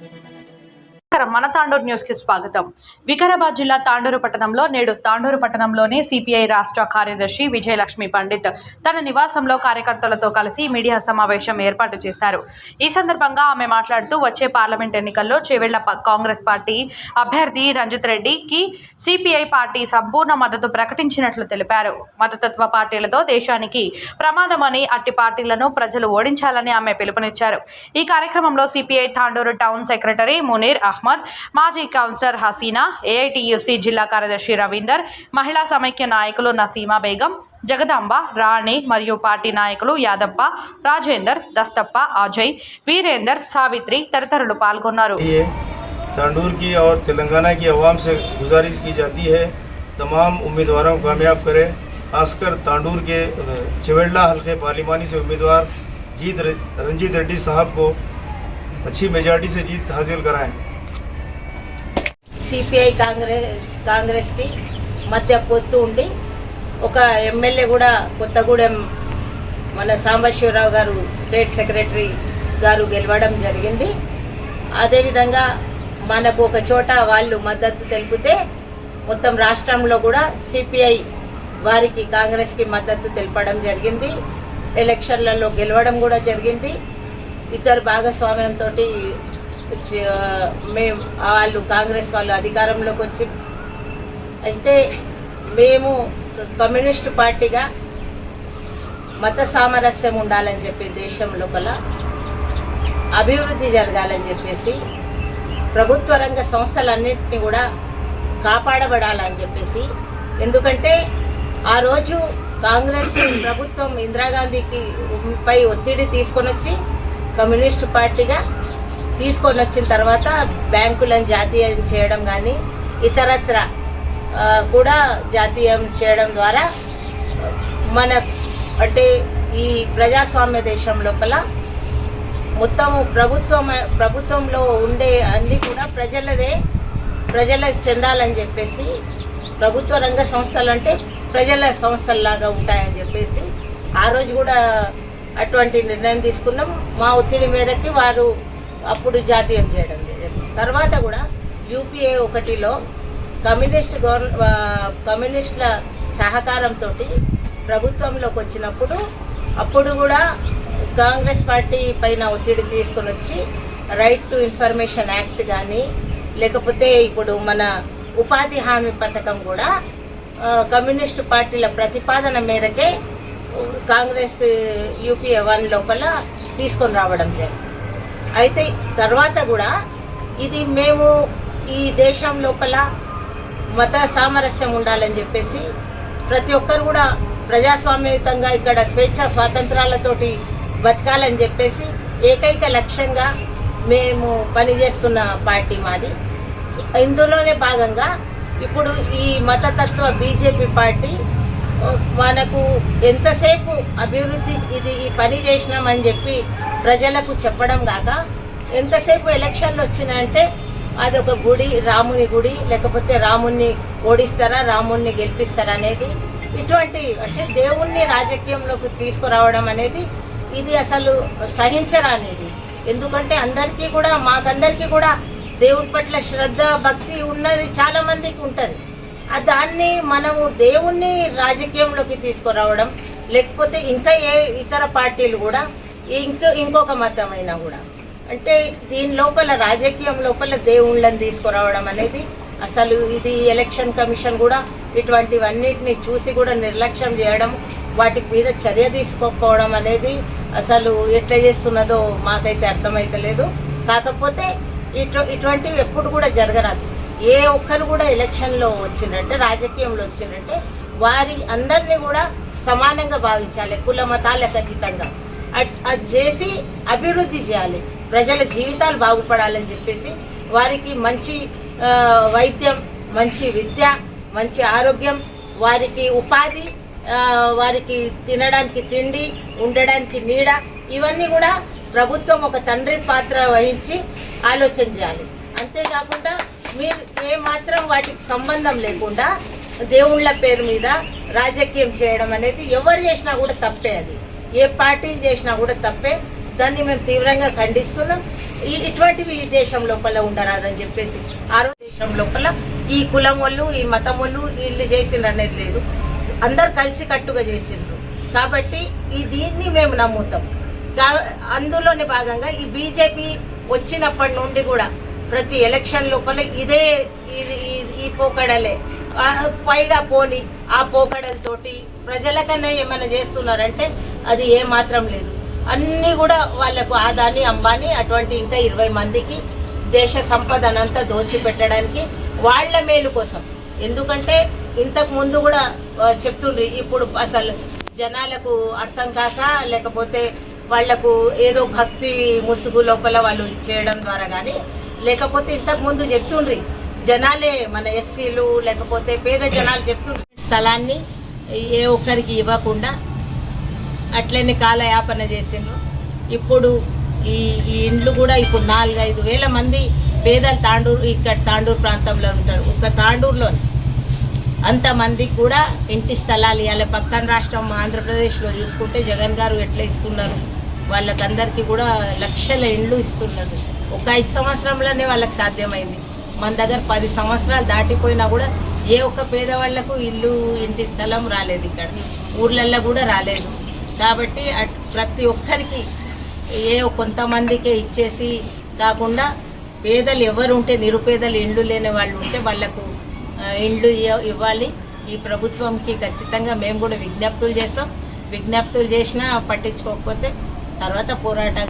thank you న్యూస్కి స్వాగతం. వికారాబాద్ జిల్లా తాండూరు పట్టణంలో నేడు తాండూరు పట్టణంలోని సిపిఐ రాష్ట్ర కార్యదర్శి విజయలక్ష్మి పండిత్ తన నివాసంలో కార్యకర్తలతో కలిసి మీడియా సమావేశం ఏర్పాటు చేశారు. ఈ సందర్భంగా ఆమె మాట్లాడుతూ వచ్చే పార్లమెంట్ ఎన్నికల్లో చేవెళ్ళ కాంగ్రెస్ పార్టీ అభ్యర్థి రంజిత్ రెడ్డికి సిపిఐ పార్టీ సంపూర్ణ మద్దతు ప్రకటించినట్లు తెలిపారు. మతతత్వ పార్టీలతో దేశానికి ప్రమాదమని అట్టి పార్టీలను ప్రజలు ఓడించాలని ఆమె పిలుపునిచ్చారు. ఈ కార్యక్రమంలో CPI Tandur town secretary Munir Ahmed మాజీ కౌన్సిలర్ హసీనా ఏఐటియుసి జిల్లా కార్యదర్శి రవీందర్ మహిళా సమైక్య నాయకులు నసీమా బేగం జగదాంబ రాణి మరియు పార్టీ నాయకులు యాదప్ప రాజేందర్ దస్తప్ప అజయ్ వీరేందర్ సావిత్రి తదితరులు పాల్గొన్నారు ये तांडूर की और तेलंगाना की आवाम से गुजारिश की जाती है तमाम उम्मीदवारों को कामयाब करें खासकर तांडूर के अ, चिवेल्ला हल्के पार्लिमानी से उम्मीदवार जीत र- रंजीत रेड्डी साहब को अच्छी मेजॉरिटी से जीत हासिल कराएं సిపిఐ కాంగ్రెస్ కాంగ్రెస్కి మధ్య పొత్తు ఉండి ఒక ఎమ్మెల్యే కూడా కొత్తగూడెం మన సాంబశివరావు గారు స్టేట్ సెక్రటరీ గారు గెలవడం జరిగింది. అదేవిధంగా మనకు ఒక చోట వాళ్ళు మద్దతు తెలిపితే మొత్తం రాష్ట్రంలో కూడా సిపిఐ వారికి కాంగ్రెస్కి మద్దతు తెలపడం జరిగింది. ఎలక్షన్లలో గెలవడం కూడా జరిగింది. ఇద్దరు భాగస్వామ్యంతో మేము వాళ్ళు కాంగ్రెస్ వాళ్ళు అధికారంలోకి వచ్చి అయితే మేము కమ్యూనిస్టు పార్టీగా మత సామరస్యం ఉండాలని చెప్పి దేశం లోపల అభివృద్ధి జరగాలని చెప్పేసి ప్రభుత్వ రంగ సంస్థలన్నింటినీ కూడా కాపాడబడాలని చెప్పేసి ఎందుకంటే ఆ రోజు కాంగ్రెస్ ప్రభుత్వం ఇందిరాగాంధీకి పై ఒత్తిడి తీసుకొని వచ్చి కమ్యూనిస్ట్ పార్టీగా తీసుకొని వచ్చిన తర్వాత బ్యాంకులను జాతీయం చేయడం కానీ ఇతరత్ర కూడా జాతీయం చేయడం ద్వారా మన అంటే ఈ ప్రజాస్వామ్య దేశం లోపల మొత్తం ప్రభుత్వం ప్రభుత్వంలో ఉండే అన్ని కూడా ప్రజలదే ప్రజలకు చెందాలని చెప్పేసి ప్రభుత్వ రంగ సంస్థలు అంటే ప్రజల సంస్థల్లాగా ఉంటాయని చెప్పేసి ఆ రోజు కూడా అటువంటి నిర్ణయం తీసుకున్నాం. మా ఒత్తిడి మేరకి వారు అప్పుడు జాతీయం చేయడం జరిగింది. తర్వాత కూడా యూపీఏ ఒకటిలో కమ్యూనిస్ట్ గవర్న కమ్యూనిస్టుల సహకారంతో ప్రభుత్వంలోకి వచ్చినప్పుడు అప్పుడు కూడా కాంగ్రెస్ పార్టీ పైన ఒత్తిడి తీసుకొని వచ్చి రైట్ టు ఇన్ఫర్మేషన్ యాక్ట్ కానీ లేకపోతే ఇప్పుడు మన ఉపాధి హామీ పథకం కూడా కమ్యూనిస్టు పార్టీల ప్రతిపాదన మేరకే కాంగ్రెస్ యూపీఏ వన్ లోపల తీసుకొని రావడం జరిగింది అయితే తర్వాత కూడా ఇది మేము ఈ దేశం లోపల మత సామరస్యం ఉండాలని చెప్పేసి ప్రతి ఒక్కరు కూడా ప్రజాస్వామ్యయుతంగా ఇక్కడ స్వేచ్ఛ స్వాతంత్రాలతోటి బతకాలని చెప్పేసి ఏకైక లక్ష్యంగా మేము పనిచేస్తున్న పార్టీ మాది. ఇందులోనే భాగంగా ఇప్పుడు ఈ మతతత్వ బీజేపీ పార్టీ మనకు ఎంతసేపు అభివృద్ధి ఇది ఈ పని చేసినామని చెప్పి ప్రజలకు చెప్పడం కాక ఎంతసేపు ఎలక్షన్లు వచ్చినాయంటే అది ఒక గుడి రాముని గుడి లేకపోతే రాముణ్ణి ఓడిస్తారా రాముణ్ణి గెలిపిస్తారా అనేది ఇటువంటి అంటే దేవుణ్ణి రాజకీయంలోకి తీసుకురావడం అనేది ఇది అసలు సహించరానేది ఎందుకంటే అందరికీ కూడా మాకందరికీ కూడా దేవుని పట్ల శ్రద్ధ భక్తి ఉన్నది చాలా మందికి ఉంటుంది. దాన్ని మనము దేవుణ్ణి రాజకీయంలోకి తీసుకురావడం లేకపోతే ఇంకా ఏ ఇతర పార్టీలు కూడా ఇంకో ఇంకొక మతమైనా కూడా. అంటే దీని లోపల రాజకీయం లోపల దేవుళ్ళని తీసుకురావడం అనేది అసలు ఇది ఎలక్షన్ కమిషన్ కూడా ఇటువంటివన్నిటిని చూసి కూడా నిర్లక్ష్యం చేయడం వాటి మీద చర్య తీసుకోకపోవడం అనేది అసలు ఎట్లా చేస్తున్నదో మాకైతే అర్థమైతలేదు. కాకపోతే ఇటు ఇటువంటివి ఎప్పుడు కూడా జరగరాదు. ఏ ఒక్కరు కూడా ఎలక్షన్లో వచ్చిందంటే రాజకీయంలో వచ్చిందంటే వారి అందరినీ కూడా సమానంగా భావించాలి కుల మతాలకు అతీతంగా. అట్- అది చేసి అభివృద్ధి చేయాలి ప్రజల జీవితాలు బాగుపడాలని చెప్పేసి వారికి మంచి వైద్యం మంచి విద్య మంచి ఆరోగ్యం వారికి ఉపాధి వారికి తినడానికి తిండి ఉండడానికి నీడ ఇవన్నీ కూడా ప్రభుత్వం ఒక తండ్రి పాత్ర వహించి ఆలోచన చేయాలి. అంతేకాకుండా మీరు ఏమాత్రం వాటికి సంబంధం లేకుండా దేవుళ్ళ పేరు మీద రాజకీయం చేయడం అనేది ఎవరు చేసినా కూడా తప్పే అది. ఏ పార్టీలు చేసినా కూడా తప్పే. దాన్ని మేము తీవ్రంగా ఖండిస్తున్నాం. ఈ- ఇటువంటివి ఈ దేశం లోపల ఉండరాదని చెప్పేసి ఆ దేశం లోపల ఈ కులం వాళ్ళు ఈ మతం వాళ్ళు వీళ్ళు చేసిండ్రు అనేది లేదు. అందరు కలిసి కట్టుగా చేసిండ్రు. కాబట్టి ఈ దీన్ని మేము నమ్ముతాం. కా- అందులోనే భాగంగా ఈ బీజేపీ వచ్చినప్పటి నుండి కూడా ప్రతి ఎలక్షన్ లోపల ఇదే ఇది- ఈ- ఈ పోకడలే. పైగా పోని ఆ పోకడలతోటి ప్రజలకన్నా ఏమైనా చేస్తున్నారంటే అది ఏ మాత్రం లేదు. అన్నీ కూడా వాళ్ళకు ఆదాని అంబానీ అటువంటి ఇంకా ఇరవై మందికి దేశ సంపదనంతా దోచిపెట్టడానికి వాళ్ళ మేలు కోసం. ఎందుకంటే ఇంతకు ముందు కూడా చెప్తుండ్రి ఇప్పుడు అసలు జనాలకు అర్థం కాక లేకపోతే వాళ్ళకు ఏదో భక్తి ముసుగు లోపల వాళ్ళు చేయడం ద్వారా కానీ లేకపోతే ఇంతకు ముందు చెప్తుండ్రి జనాలే మన ఎస్సీలు లేకపోతే పేద జనాలు చెప్తుండ్రి. స్థలాన్ని ఏ ఒక్కరికి ఇవ్వకుండా అట్లనే కాలయాపన చేసిండ్రు. ఇప్పుడు ఈ ఈ ఇండ్లు కూడా ఇప్పుడు నాలుగైదు వేల మంది పేదలు తాండూరు ఇక్కడ తాండూరు ప్రాంతంలో ఉంటారు. ఒక తాండూరులో అంతమందికి కూడా ఇంటి స్థలాలు ఇవ్వాలి పక్కన రాష్ట్రం ఆంధ్రప్రదేశ్లో చూసుకుంటే జగన్ గారు ఎట్లా ఇస్తున్నారు? వాళ్ళకందరికీ కూడా లక్షల ఇండ్లు ఇస్తున్నారు. ఒక ఐదు సంవత్సరంలోనే వాళ్ళకి సాధ్యమైంది. మన దగ్గర పది సంవత్సరాలు దాటిపోయినా కూడా ఏ ఒక్క పేదవాళ్ళకు ఇల్లు ఇంటి స్థలం రాలేదు ఇక్కడ. ఊర్లల్లో కూడా రాలేదు. కాబట్టి అట్- ప్రతి ఒక్కరికి ఏ కొంతమందికే ఇచ్చేసి కాకుండా పేదలు ఎవరు ఉంటే నిరుపేదలు ఇండ్లు లేని వాళ్ళు ఉంటే వాళ్ళకు ఇండ్లు ఇవ్వ- ఇవ్వాలి. ఈ ప్రభుత్వంకి ఖచ్చితంగా మేము కూడా విజ్ఞప్తులు చేస్తాం. విజ్ఞప్తులు చేసినా పట్టించుకోకపోతే తర్వాత పోరాటం